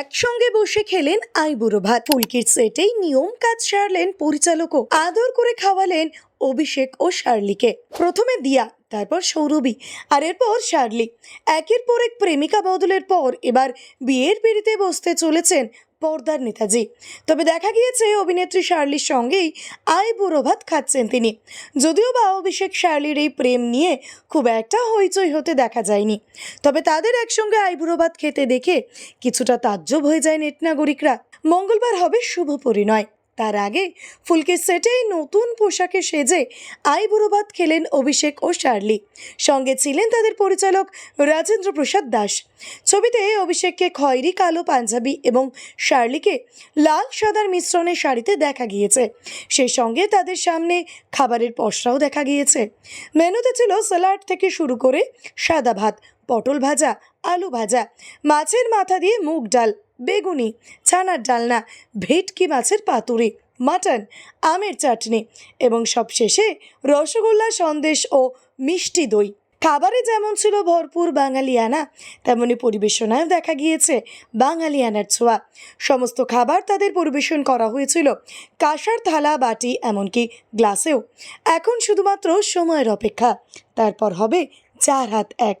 একসঙ্গে বসে খেলেন আইবুড়ো ভাত। ফুলকির সেটেই নিয়ম কাজ সারলেন পরিচালকও। আদর করে খাওয়ালেন অভিষেক ও শার্লিকে। প্রথমে দিয়া, তারপর সৌরভী, আর এরপর শার্লি। একের পর এক প্রেমিকা বদলের পর এবার বিয়ের পিড়িতে বসতে চলেছেন পর্দার নেতাজি। তবে দেখা গিয়েছে, অভিনেত্রী শার্লির সঙ্গেই আয় বুড়োভাত খাচ্ছেন তিনি। যদিও বা অভিষেক শার্লির এই প্রেম নিয়ে খুব একটা হইচই হতে দেখা যায়নি। তবে তাদের একসঙ্গে আইবুড়ো ভাত খেতে দেখে কিছুটা তাজ্জব হয়ে যায় নেট নাগরিকরা। মঙ্গলবার হবে শুভ পরিণয়। তার আগে ফুলকে সেটেই নতুন পোশাকে সেজে আইবুড়ো ভাত খেলেন অভিষেক ও শার্লি। সঙ্গে ছিলেন তাদের পরিচালক রাজেন্দ্র প্রসাদ দাস। ছবিতে অভিষেককে খয়েরি, কালো পাঞ্জাবি এবং শার্লিকে লাল সাদার মিশ্রণের শাড়িতে দেখা গিয়েছে। সেই সঙ্গে তাদের সামনে খাবারের পসরাও দেখা গিয়েছে। মেনুতে ছিল স্যালাড থেকে শুরু করে সাদা ভাত পটল ভাজা, আলু ভাজা, মাছের মাথা দিয়ে মুগ ডাল, বেগুনি, ছানার ডালনা, ভেটকি মাছের পাতুরি, মাটন, আমের চাটনি এবং সবশেষে রসগোল্লা, সন্দেশ ও মিষ্টি দই। খাবারে যেমন ছিল ভরপুর বাঙালিয়ানা, তেমনি পরিবেশনায় দেখা গিয়েছে বাঙালিয়ানার ছোঁয়া। সমস্ত খাবার তাদের পরিবেশন করা হয়েছিল কাঁসার থালা, বাটি, এমনকি গ্লাসেও। এখন শুধুমাত্র সময়ের অপেক্ষা, তারপর হবে চার হাত এক।